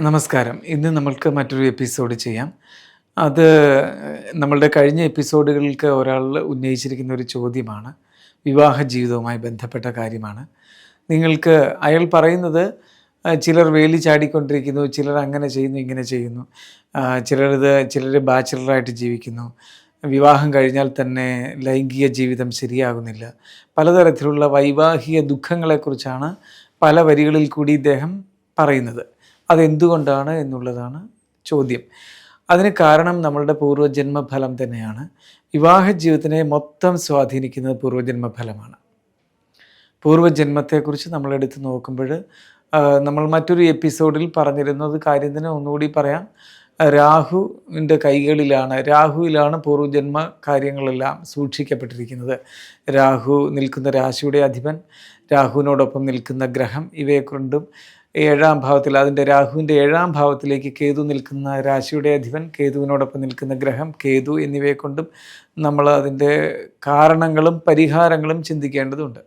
നമസ്കാരം. ഇന്ന് നമ്മൾക്ക് മറ്റൊരു എപ്പിസോഡ് ചെയ്യാം. അത് നമ്മളുടെ കഴിഞ്ഞ എപ്പിസോഡുകൾക്ക് ഒരാൾ ഉന്നയിച്ചിരിക്കുന്ന ഒരു ചോദ്യമാണ്. വിവാഹ ജീവിതവുമായി ബന്ധപ്പെട്ട കാര്യമാണ്. നിങ്ങൾക്ക് അയാൾ പറയുന്നത് ചിലർ വേലി ചാടിക്കൊണ്ടിരിക്കുന്നു ചിലർ അങ്ങനെ ചെയ്യുന്നു ഇങ്ങനെ ചെയ്യുന്നു. ചിലരിത് ചിലർ ബാച്ചിലറായിട്ട് ജീവിക്കുന്നു. വിവാഹം കഴിഞ്ഞാൽ തന്നെ ലൈംഗിക ജീവിതം ശരിയാകുന്നില്ല. പലതരത്തിലുള്ള വൈവാഹിക ദുഃഖങ്ങളെക്കുറിച്ചാണ് പല വരികളിൽ കൂടി ഇദ്ദേഹം പറയുന്നത്. അതെന്തുകൊണ്ടാണ് എന്നുള്ളതാണ് ചോദ്യം. അതിന് കാരണം നമ്മളുടെ പൂർവജന്മഫലം തന്നെയാണ്. വിവാഹ ജീവിതത്തിനെ മൊത്തം സ്വാധീനിക്കുന്നത് പൂർവജന്മഫലമാണ്. പൂർവജന്മത്തെക്കുറിച്ച് നമ്മളെടുത്ത് നോക്കുമ്പോൾ നമ്മൾ മറ്റൊരു എപ്പിസോഡിൽ പറഞ്ഞിരുന്നത് കാര്യം തന്നെ ഒന്നുകൂടി പറയാം. രാഹുവിന്റെ കൈകളിലാണ് രാഹുവിലാണ് പൂർവജന്മ കാര്യങ്ങളെല്ലാം സൂക്ഷിക്കപ്പെട്ടിരിക്കുന്നത്. രാഹു നിൽക്കുന്ന രാശിയുടെ അധിപൻ രാഹുവിനോടൊപ്പം നിൽക്കുന്ന ഗ്രഹം ഇവയെ കൊണ്ടും ഏഴാം ഭാവത്തിൽ അതിന്റെ രാഹുവിന്റെ ഏഴാം ഭാവത്തിലേക്ക് കേതു നിൽക്കുന്ന രാശിയുടെ അധിപൻ കേതുവിനോടൊപ്പം നിൽക്കുന്ന ഗ്രഹം കേതു എന്നിവയെ കൊണ്ടും നമ്മൾ അതിന്റെ കാരണങ്ങളും പരിഹാരങ്ങളും ചിന്തിക്കേണ്ടതുണ്ട്.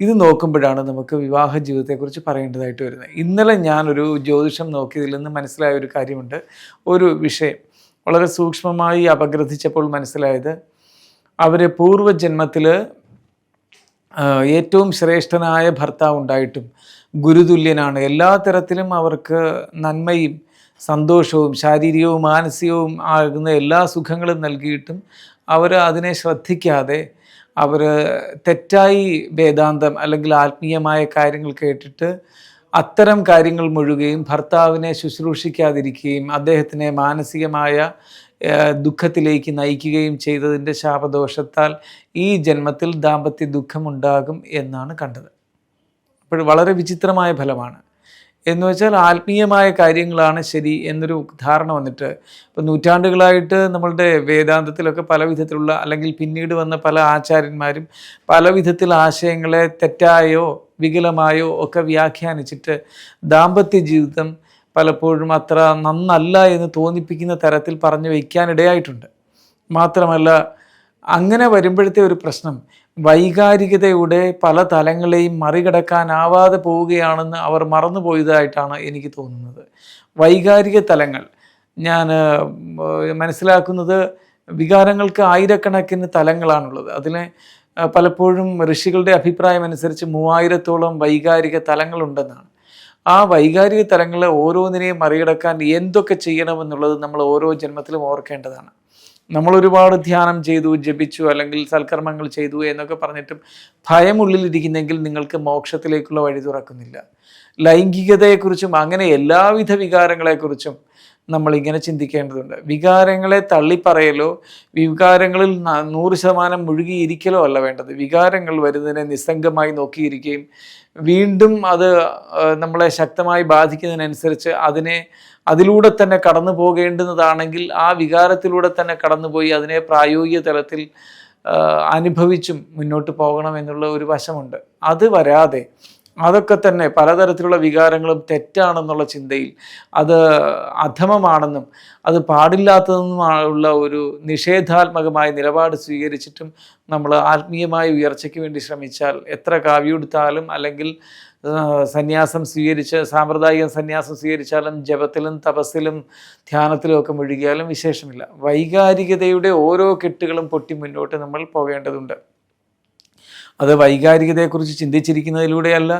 ഇത് നോക്കുമ്പോഴാണ് നമുക്ക് വിവാഹ ജീവിതത്തെക്കുറിച്ച് പറയേണ്ടതായിട്ട് വരുന്നത്. ഇന്നലെ ഞാനൊരു ജ്യോതിഷം നോക്കിയതിൽ നിന്ന് മനസ്സിലായ ഒരു കാര്യമുണ്ട്. ഒരു വിഷയം. വളരെ സൂക്ഷ്മമായി അപഗ്രഥിച്ചപ്പോൾ മനസ്സിലായത് അവർ പൂർവജന്മത്തിൽ ഏറ്റവും ശ്രേഷ്ഠനായ ഭർത്താവ് ഉണ്ടായിട്ടും ഗുരുതുല്യനാണ്. എല്ലാ തരത്തിലും അവർക്ക് നന്മയും സന്തോഷവും ശാരീരികവും മാനസികവും ആകുന്ന എല്ലാ സുഖങ്ങളും നൽകിയിട്ടും അവർ അതിനെ ശ്രദ്ധിക്കാതെ അവർ തെറ്റായി വേദാന്തം അല്ലെങ്കിൽ ആത്മീയമായ കാര്യങ്ങൾ കേട്ടിട്ട് അത്തരം കാര്യങ്ങൾ മുഴുകുകയും ഭർത്താവിനെ ശുശ്രൂഷിക്കാതിരിക്കുകയും അദ്ദേഹത്തിനെ മാനസികമായ ദുഃഖത്തിലേക്ക് നയിക്കുകയും ചെയ്തതിന്റെ ശാപദോഷത്താൽ ഈ ജന്മത്തിൽ ദാമ്പത്യ ദുഃഖമുണ്ടാകും എന്നാണ് കണ്ടത്. അപ്പോൾ വളരെ വിചിത്രമായ ഫലമാണ്. എന്ന് വെച്ചാൽ ആത്മീയമായ കാര്യങ്ങളാണ് ശരി എന്നൊരു ധാരണ വന്നിട്ട് ഇപ്പം നൂറ്റാണ്ടുകളായിട്ട് നമ്മളുടെ വേദാന്തത്തിലൊക്കെ പല വിധത്തിലുള്ള അല്ലെങ്കിൽ പിന്നീട് വന്ന പല ആചാര്യന്മാരും പല വിധത്തിൽ ആശയങ്ങളെ തെറ്റായോ വികലമായോ ഒക്കെ വ്യാഖ്യാനിച്ചിട്ട് ദാമ്പത്യ ജീവിതം പലപ്പോഴും അത്ര നന്നല്ല എന്ന് തോന്നിപ്പിക്കുന്ന തരത്തിൽ പറഞ്ഞു വയ്ക്കാനിടയായിട്ടുണ്ട്. മാത്രമല്ല അങ്ങനെ വരുമ്പോഴത്തെ ഒരു പ്രശ്നം വൈകാരികതയുടെ പല തലങ്ങളെയും മറികടക്കാനാവാതെ പോവുകയാണെന്ന് അവർ മറന്നുപോയതായിട്ടാണ് എനിക്ക് തോന്നുന്നത്. വൈകാരിക തലങ്ങൾ. ഞാൻ മനസ്സിലാക്കുന്നത് വികാരങ്ങൾക്ക് ആയിരക്കണക്കിന് തലങ്ങളാണുള്ളത്. അതിലെ ആ, പലപ്പോഴും ഋഷികളുടെ അഭിപ്രായം അനുസരിച്ച് മൂവായിരത്തോളം വൈകാരിക തലങ്ങളുണ്ടെന്നാണ്. ആ വൈകാരിക തലങ്ങളെ ഓരോന്നിനെയും മറികടക്കാൻ എന്തൊക്കെ ചെയ്യണമെന്നുള്ളത് നമ്മൾ ഓരോ ജന്മത്തിലും ഓർക്കേണ്ടതാണ്. നമ്മൾ ഒരുപാട് ധ്യാനം ചെയ്തു ജപിച്ചു അല്ലെങ്കിൽ സൽക്കർമ്മങ്ങൾ ചെയ്തു എന്നൊക്കെ പറഞ്ഞിട്ടും ഭയമുള്ളിലിരിക്കുന്നെങ്കിൽ നിങ്ങൾക്ക് മോക്ഷത്തിലേക്കുള്ള വഴി തുറക്കുന്നില്ല. ലൈംഗികതയെക്കുറിച്ചും അങ്ങനെ എല്ലാവിധ വികാരങ്ങളെക്കുറിച്ചും നമ്മൾ ഇങ്ങനെ ചിന്തിക്കേണ്ടതുണ്ട്. വികാരങ്ങളെ തള്ളിപ്പറയലോ വികാരങ്ങളിൽ നൂറ് ശതമാനം മുഴുകിയിരിക്കലോ അല്ല വേണ്ടത്. വികാരങ്ങൾ വരുന്നതിനെ നിസ്സംഗമായി നോക്കിയിരിക്കുകയും വീണ്ടും അത് നമ്മളെ ശക്തമായി ബാധിക്കുന്നതിനനുസരിച്ച് അതിനെ അതിലൂടെ തന്നെ കടന്നു പോകേണ്ടുന്നതാണെങ്കിൽ ആ വികാരത്തിലൂടെ തന്നെ കടന്നുപോയി അതിനെ പ്രായോഗിക തലത്തിൽ അനുഭവിച്ചും മുന്നോട്ട് പോകണം എന്നുള്ള ഒരു വശമുണ്ട്. അത് വരാതെ അതൊക്കെ തന്നെ പലതരത്തിലുള്ള വികാരങ്ങളും തെറ്റാണെന്നുള്ള ചിന്തയിൽ അത് അധമമാണെന്നും അത് പാടില്ലാത്തതെന്നുമുള്ള ഒരു നിഷേധാത്മകമായ നിലപാട് സ്വീകരിച്ചിട്ടും നമ്മൾ ആത്മീയമായ ഉയർച്ചയ്ക്ക് വേണ്ടി ശ്രമിച്ചാൽ എത്ര കാവ്യെടുത്താലും അല്ലെങ്കിൽ സന്യാസം സ്വീകരിച്ച് സാമ്പ്രദായിക സന്യാസം സ്വീകരിച്ചാലും ജപത്തിലും തപസ്സിലും ധ്യാനത്തിലും ഒക്കെ മുഴുകിയാലും വിശേഷമില്ല. വൈകാരികതയുടെ ഓരോ കെട്ടുകളും പൊട്ടി മുന്നോട്ട് നമ്മൾ പോകേണ്ടതുണ്ട്. അത് വൈകാരികതയെക്കുറിച്ച് ചിന്തിച്ചിരിക്കുന്നതിലൂടെയല്ല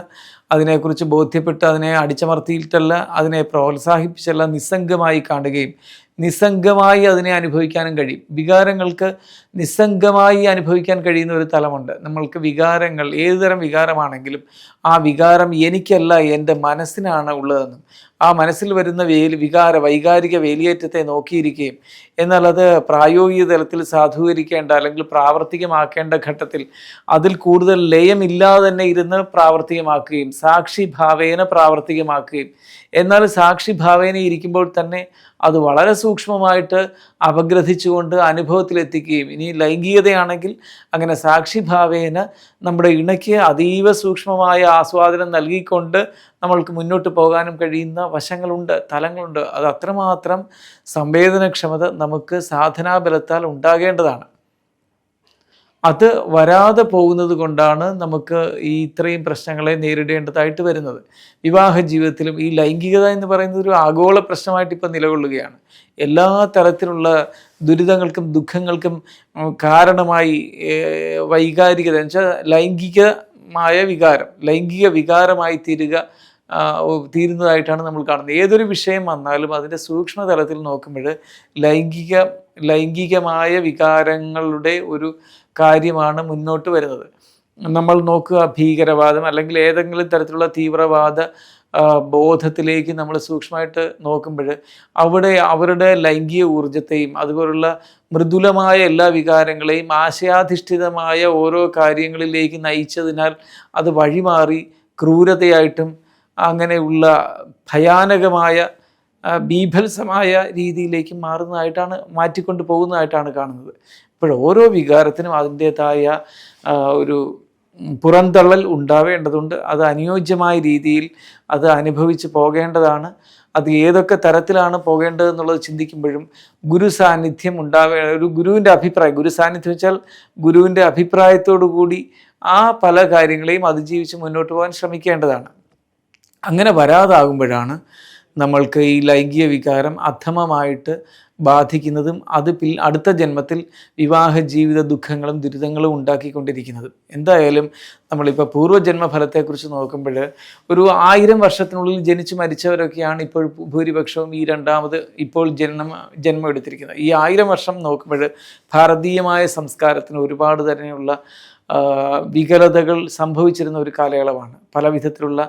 അതിനെക്കുറിച്ച് ബോധ്യപ്പെട്ട് അതിനെ അടിച്ചമർത്തിയിട്ടല്ല അതിനെ പ്രോത്സാഹിപ്പിച്ചല്ല നിസ്സംഗമായി കാണുകയും നിസ്സംഗമായി അതിനെ അനുഭവിക്കാനും കഴിയും. വികാരങ്ങൾക്ക് നിസ്സംഗമായി അനുഭവിക്കാൻ കഴിയുന്ന ഒരു തലമുണ്ട്. നമ്മൾക്ക് വികാരങ്ങൾ ഏതുതരം വികാരമാണെങ്കിലും ആ വികാരം എനിക്കല്ല എന്റെ മനസ്സിനാണ് ഉള്ളതെന്നും ആ മനസ്സിൽ വരുന്ന വേലി വികാര വൈകാരിക വേലിയേറ്റത്തെ നോക്കിയിരിക്കുകയും എന്നാൽ അത് പ്രായോഗിക തലത്തിൽ സാധൂകരിക്കേണ്ട അല്ലെങ്കിൽ പ്രാവർത്തികമാക്കേണ്ട ഘട്ടത്തിൽ അതിൽ കൂടുതൽ ലയമില്ലാതെ തന്നെ ഇരുന്ന് പ്രാവർത്തികമാക്കുകയും സാക്ഷി ഭാവേന പ്രാവർത്തികമാക്കുകയും എന്നാൽ സാക്ഷി ഭാവേന ഇരിക്കുമ്പോൾ തന്നെ അത് വളരെ സൂക്ഷ്മമായിട്ട് അപഗ്രഥിച്ചുകൊണ്ട് അനുഭവത്തിലെത്തിക്കുകയും. ഇനി ലൈംഗികതയാണെങ്കിൽ അങ്ങനെ സാക്ഷിഭാവേന നമ്മുടെ ഇണയ്ക്ക് അതീവ സൂക്ഷ്മമായ ആസ്വാദനം നൽകിക്കൊണ്ട് നമ്മൾക്ക് മുന്നോട്ട് പോകാനും കഴിയുന്ന വശങ്ങളുണ്ട് തലങ്ങളുണ്ട്. അത് അത്രമാത്രം സംവേദനക്ഷമത നമുക്ക് സാധനാബലത്താൽ ഉണ്ടാകേണ്ടതാണ്. അത് വരാതെ പോകുന്നത് കൊണ്ടാണ് നമുക്ക് ഈ ഇത്രയും പ്രശ്നങ്ങളെ നേരിടേണ്ടതായിട്ട് വരുന്നത്. വിവാഹ ജീവിതത്തിലും ഈ ലൈംഗികത എന്ന് പറയുന്നത് ഒരു ആഗോള പ്രശ്നമായിട്ട് ഇപ്പം നിലകൊള്ളുകയാണ്. എല്ലാ തരത്തിലുള്ള ദുരിതങ്ങൾക്കും ദുഃഖങ്ങൾക്കും കാരണമായി വൈകാരികത എന്ന് വെച്ചാൽ ലൈംഗികമായ വികാരം ലൈംഗിക വികാരമായി തീരുക തീരുന്നതായിട്ടാണ് നമ്മൾ കാണുന്നത്. ഏതൊരു വിഷയം വന്നാലും അതിന്റെ സൂക്ഷ്മതലത്തിൽ നോക്കുമ്പോൾ ലൈംഗിക ലൈംഗികമായ വികാരങ്ങളുടെ ഒരു കാര്യമാണ് മുന്നോട്ട് വരുന്നത്. നമ്മൾ നോക്കുക ഭീകരവാദം അല്ലെങ്കിൽ ഏതെങ്കിലും തരത്തിലുള്ള തീവ്രവാദ ബോധത്തിലേക്ക് നമ്മൾ സൂക്ഷ്മമായിട്ട് നോക്കുമ്പോൾ അവിടെ അവരുടെ ലൈംഗിക ഊർജത്തെയും അതുപോലുള്ള മൃദുലമായ എല്ലാ വികാരങ്ങളെയും ആശയാധിഷ്ഠിതമായ ഓരോ കാര്യങ്ങളിലേക്ക് നയിച്ചതിനാൽ അത് വഴിമാറി ക്രൂരതയായിട്ടും അങ്ങനെയുള്ള ഭയാനകമായ ബീഭത്സമായ രീതിയിലേക്ക് മാറുന്നതായിട്ടാണ് മാറ്റിക്കൊണ്ട് പോകുന്നതായിട്ടാണ് കാണുന്നത്. ഇപ്പോൾ ഓരോ വികാരത്തിനും അതിന്റേതായ ഒരു പുറന്തള്ളൽ ഉണ്ടാവേണ്ടതുണ്ട്. അത് അനുയോജ്യമായ രീതിയിൽ അത് അനുഭവിച്ച് പോകേണ്ടതാണ്. അത് ഏതൊക്കെ തരത്തിലാണ് പോകേണ്ടതെന്നുള്ളത് ചിന്തിക്കുമ്പോഴും ഗുരു സാന്നിധ്യം ഉണ്ടാവേ ഒരു ഗുരുവിന്റെ അഭിപ്രായം ഗുരു സാന്നിധ്യം വെച്ചാൽ ഗുരുവിന്റെ അഭിപ്രായത്തോടു കൂടി ആ പല കാര്യങ്ങളെയും അതിജീവിച്ച് മുന്നോട്ട് പോകാൻ ശ്രമിക്കേണ്ടതാണ്. അങ്ങനെ വരാതാകുമ്പോഴാണ് നമ്മൾക്ക് ഈ ലൈംഗിക വികാരം അധമമായിട്ട് ബാധിക്കുന്നതും അത് പിൽ അടുത്ത ജന്മത്തിൽ വിവാഹ ജീവിത ദുഃഖങ്ങളും ദുരിതങ്ങളും ഉണ്ടാക്കിക്കൊണ്ടിരിക്കുന്നതും. എന്തായാലും നമ്മളിപ്പോൾ പൂർവജന്മ ഫലത്തെക്കുറിച്ച് നോക്കുമ്പോൾ ഒരു ആയിരം വർഷത്തിനുള്ളിൽ ജനിച്ച് മരിച്ചവരൊക്കെയാണ് ഇപ്പോൾ ഭൂരിപക്ഷവും ഈ രണ്ടാമത് ഇപ്പോൾ ജന്മം ജന്മം എടുത്തിരിക്കുന്നത് ഈ ആയിരം വർഷം നോക്കുമ്പോൾ ഭാരതീയമായ സംസ്കാരത്തിന് ഒരുപാട് തന്നെയുള്ള വികലതകൾ സംഭവിച്ചിരുന്ന ഒരു കാലയളവാണ്. പല വിധത്തിലുള്ള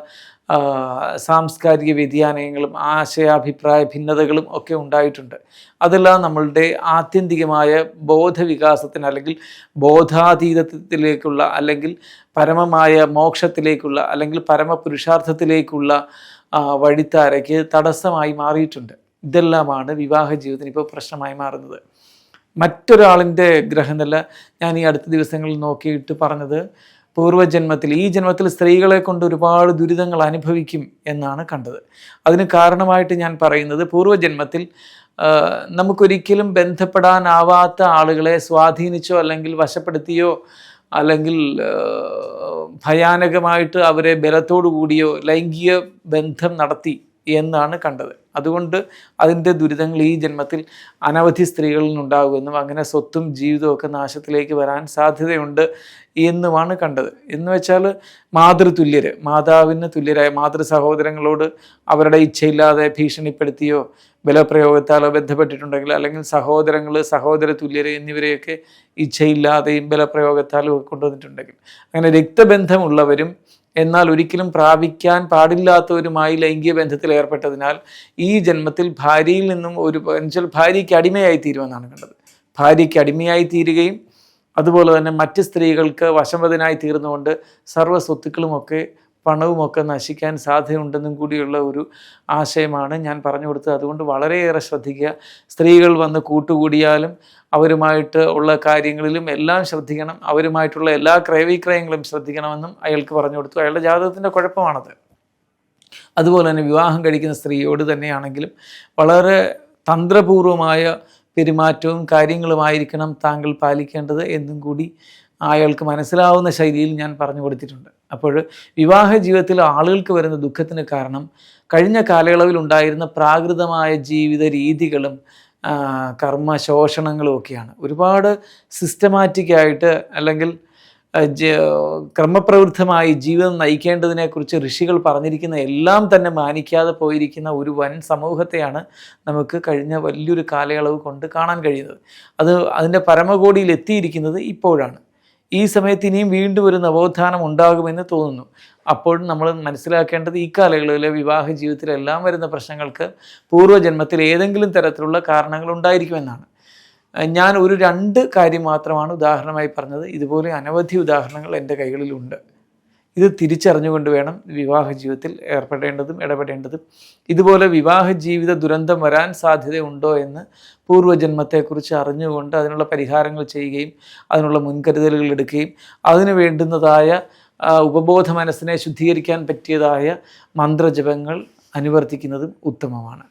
സാംസ്കാരിക വ്യതിയാനങ്ങളും ആശയാഭിപ്രായ ഭിന്നതകളും ഒക്കെ ഉണ്ടായിട്ടുണ്ട്. അതെല്ലാം നമ്മളുടെ ആത്യന്തികമായ ബോധവികാസത്തിന് അല്ലെങ്കിൽ ബോധാതീതത്തിലേക്കുള്ള അല്ലെങ്കിൽ പരമമായ മോക്ഷത്തിലേക്കുള്ള അല്ലെങ്കിൽ പരമപുരുഷാർത്ഥത്തിലേക്കുള്ള വഴിത്താരയ്ക്ക് തടസ്സമായി മാറിയിട്ടുണ്ട്. ഇതെല്ലാമാണ് വിവാഹ ജീവിതത്തിന് ഇപ്പോൾ പ്രശ്നമായി മാറുന്നത്. മറ്റൊരാളിന്റെ ഗ്രഹനില ഞാൻ ഈ അടുത്ത ദിവസങ്ങളിൽ നോക്കിയിട്ട് പറഞ്ഞത്. പൂർവജന്മത്തിൽ ഈ ജന്മത്തിൽ സ്ത്രീകളെ കൊണ്ട് ഒരുപാട് ദുരിതങ്ങൾ അനുഭവിക്കും എന്നാണ് കണ്ടത്. അതിന് കാരണമായിട്ട് ഞാൻ പറയുന്നത് പൂർവജന്മത്തിൽ നമുക്കൊരിക്കലും ബന്ധപ്പെടാനാവാത്ത ആളുകളെ സ്വാധീനിച്ചോ അല്ലെങ്കിൽ വശപ്പെടുത്തിയോ അല്ലെങ്കിൽ ഭയാനകമായിട്ട് അവരെ ബലത്തോടു കൂടിയോ ലൈംഗിക ബന്ധം നടത്തി എന്നാണ് കണ്ടത്. അതുകൊണ്ട് അതിന്റെ ദുരിതങ്ങൾ ഈ ജന്മത്തിൽ അനവധി സ്ത്രീകളിൽ നിന്നുണ്ടാകുമെന്നും അങ്ങനെ സ്വത്തും ജീവിതവും ഒക്കെ നാശത്തിലേക്ക് വരാൻ സാധ്യതയുണ്ട് എന്നുമാണ് കണ്ടത്. എന്ന് വെച്ചാൽ മാതൃതുല്യര് മാതാവിന് തുല്യരായ മാതൃ സഹോദരങ്ങളോട് അവരുടെ ഇച്ഛയില്ലാതെ ഭീഷണിപ്പെടുത്തിയോ ബലപ്രയോഗത്താലോ ബന്ധപ്പെട്ടിട്ടുണ്ടെങ്കിൽ അല്ലെങ്കിൽ സഹോദരങ്ങൾ സഹോദര തുല്യര് എന്നിവരെയൊക്കെ ഇച്ഛയില്ലാതെയും ബലപ്രയോഗത്താലോ കൊണ്ടുവന്നിട്ടുണ്ടെങ്കിൽ. അങ്ങനെ രക്തബന്ധമുള്ളവരും എന്നാൽ ഒരിക്കലും പ്രാപിക്കാൻ പാടില്ലാത്തവരുമായി ലൈംഗിക ബന്ധത്തിൽ ഏർപ്പെട്ടതിനാൽ ഈ ജന്മത്തിൽ ഭാര്യയിൽ നിന്നും ഒരു എന്നുവെച്ചാൽ ഭാര്യയ്ക്ക് അടിമയായി തീരുമെന്നാണ് കണ്ടത്. ഭാര്യയ്ക്ക് അടിമയായി തീരുകയും അതുപോലെ തന്നെ മറ്റ് സ്ത്രീകൾക്ക് വശംവതനായി തീർന്നുകൊണ്ട് സർവ സ്വത്തുക്കളുമൊക്കെ പണവുമൊക്കെ നശിക്കാൻ സാധ്യതയുണ്ടെന്നും കൂടിയുള്ള ഒരു ആശയമാണ് ഞാൻ പറഞ്ഞു കൊടുത്തത്. അതുകൊണ്ട് വളരെയേറെ ശ്രദ്ധിക്കുക. സ്ത്രീകൾ വന്ന് കൂട്ടുകൂടിയാലും അവരുമായിട്ട് ഉള്ള കാര്യങ്ങളിലും എല്ലാം ശ്രദ്ധിക്കണം. അവരുമായിട്ടുള്ള എല്ലാ ക്രയവിക്രയങ്ങളും ശ്രദ്ധിക്കണമെന്നും അയാൾക്ക് പറഞ്ഞു കൊടുത്തു. അയാളുടെ ജാതകത്തിന്റെ കുഴപ്പമാണത്. അതുപോലെ തന്നെ വിവാഹം കഴിക്കുന്ന സ്ത്രീയോട് തന്നെയാണെങ്കിലും വളരെ തന്ത്രപൂർവമായ പെരുമാറ്റവും കാര്യങ്ങളുമായിരിക്കണം താങ്കൾ പാലിക്കേണ്ടത് എന്നും കൂടി അയാൾക്ക് മനസ്സിലാവുന്ന ശൈലിയിൽ ഞാൻ പറഞ്ഞു കൊടുത്തിട്ടുണ്ട്. അപ്പോൾ വിവാഹ ജീവിതത്തിൽ ആളുകൾക്ക് വരുന്ന ദുഃഖത്തിന് കാരണം കഴിഞ്ഞ കാലയളവിൽ ഉണ്ടായിരുന്ന പ്രാകൃതമായ ജീവിത രീതികളും കർമ്മ ശോഷണങ്ങളും ഒക്കെയാണ്. ഒരുപാട് സിസ്റ്റമാറ്റിക്കായിട്ട് അല്ലെങ്കിൽ ക്രമപ്രവൃത്തമായി ജീവിതം നയിക്കേണ്ടതിനെക്കുറിച്ച് ഋഷികൾ പറഞ്ഞിരിക്കുന്ന എല്ലാം തന്നെ മാനിക്കാതെ പോയിരിക്കുന്ന ഒരു വൻ സമൂഹത്തെയാണ് നമുക്ക് കഴിഞ്ഞ വലിയൊരു കാലയളവ് കൊണ്ട് കാണാൻ കഴിയുന്നത്. അത് അതിന്റെ പരമകോടിയിൽ എത്തിയിരിക്കുന്നത് ഇപ്പോഴാണ്. ഈ സമയത്ത് ഇനിയും വീണ്ടും ഒരു നവോത്ഥാനം ഉണ്ടാകുമെന്ന് തോന്നുന്നു. അപ്പോൾ നമ്മൾ മനസ്സിലാക്കേണ്ടത് ഈ കാലയളവിലെ വിവാഹ ജീവിതത്തിലെല്ലാം വരുന്ന പ്രശ്നങ്ങൾക്ക് പൂർവജന്മത്തിൽ ഏതെങ്കിലും തരത്തിലുള്ള കാരണങ്ങൾ ഉണ്ടായിരിക്കുമെന്നാണ്. ഞാൻ ഒരു രണ്ട് കാര്യം മാത്രമാണ് ഉദാഹരണമായി പറഞ്ഞത്. ഇതുപോലെ അനവധി ഉദാഹരണങ്ങൾ എന്റെ കൈകളിലുണ്ട്. ഇത് തിരിച്ചറിഞ്ഞുകൊണ്ട് വേണം വിവാഹ ജീവിതത്തിൽ ഏർപ്പെടേണ്ടതും ഇടപെടേണ്ടതും. ഇതുപോലെ വിവാഹ ജീവിത ദുരന്തം വരാൻ സാധ്യതയുണ്ടോ എന്ന് പൂർവജന്മത്തെക്കുറിച്ച് അറിഞ്ഞുകൊണ്ട് അതിനുള്ള പരിഹാരങ്ങൾ ചെയ്യുകയും അതിനുള്ള മുൻകരുതലുകൾ എടുക്കുകയും അതിന് വേണ്ടുന്നതായ ഉപബോധ മനസ്സിനെ ശുദ്ധീകരിക്കാൻ പറ്റിയതായ മന്ത്രജപങ്ങൾ അനുവർത്തിക്കുന്നതും ഉത്തമമാണ്.